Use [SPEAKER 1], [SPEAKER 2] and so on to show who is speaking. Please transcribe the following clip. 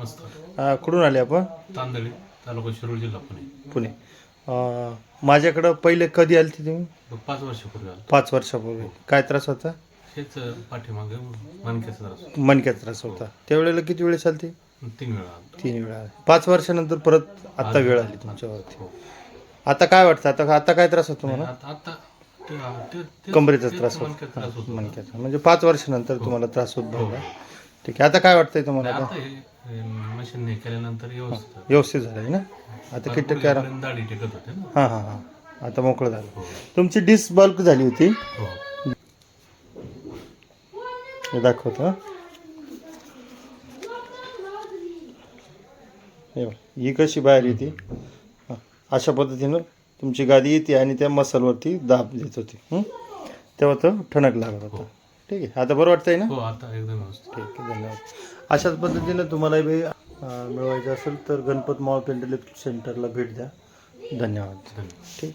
[SPEAKER 1] नमस्कार.
[SPEAKER 2] अ, कुठून आले आपण?
[SPEAKER 1] तांदळी तालुका शिरूर जिल्हा पुणे.
[SPEAKER 2] पुणे. अ, माझ्याकडं पहिले कधी आले ते तुम्ही
[SPEAKER 1] पाच वर्षापूर्वी आलो
[SPEAKER 2] पाच वर्षापूर्वी. काय त्रास होता?
[SPEAKER 1] हेच पाठीमागे मनक्याचा त्रास
[SPEAKER 2] मणक्याचा त्रास होता. त्यावेळेला किती वेळेस आलते?
[SPEAKER 1] तीन वेळा आलो
[SPEAKER 2] तीन वेळा. पाच वर्षानंतर परत आत्ता वेळ आली तुमच्यावरती.
[SPEAKER 1] हो.
[SPEAKER 2] आता काय वाटतं? आता आता काय त्रास होतो मला
[SPEAKER 1] आता आता ते- ते- ते-
[SPEAKER 2] कमरेचा
[SPEAKER 1] तेच
[SPEAKER 2] त्रास
[SPEAKER 1] मणक्याचा त्रास
[SPEAKER 2] होतो. मणक्याचा. म्हणजे पाच वर्षानंतर तुम्हाला त्रास होत बघा. ठीक आहे. आता काय वाटतंय तुम्हाला? आता
[SPEAKER 1] आता हे मशीन हे केल्यानंतर व्यवस्थित झालं.
[SPEAKER 2] झालंय ना? आता किती टक्के आराम
[SPEAKER 1] गुडघ्यापर्यंत दाढी टेकत होते ना?
[SPEAKER 2] हां हां हां. आता मोकळं झालं.
[SPEAKER 1] हो
[SPEAKER 2] तुमची डिस्क बल्क झाली होती.
[SPEAKER 1] हो.
[SPEAKER 2] हे दाखवतो हं. हे बघ, ही कशी बाहेर येते? हं. अशा पद्धतीनं तुमची गादी येते आणि त्या मसलवरती दाब देत होती. हं? तेव्हा तो ठणक लागत होता. ठीक आहे. आता बरं वाटतंय ना?
[SPEAKER 1] हो आता एकदम व्यवस्थित.
[SPEAKER 2] ठीक आहे धन्यवाद. अशाच पद्धतीनं तुम्हाला बी मिळवायचं असेल तर गणपत मॉल पेंटल सेंटरला भेट द्या. धन्यवाद.
[SPEAKER 1] धन्यवाद.
[SPEAKER 2] ठीक.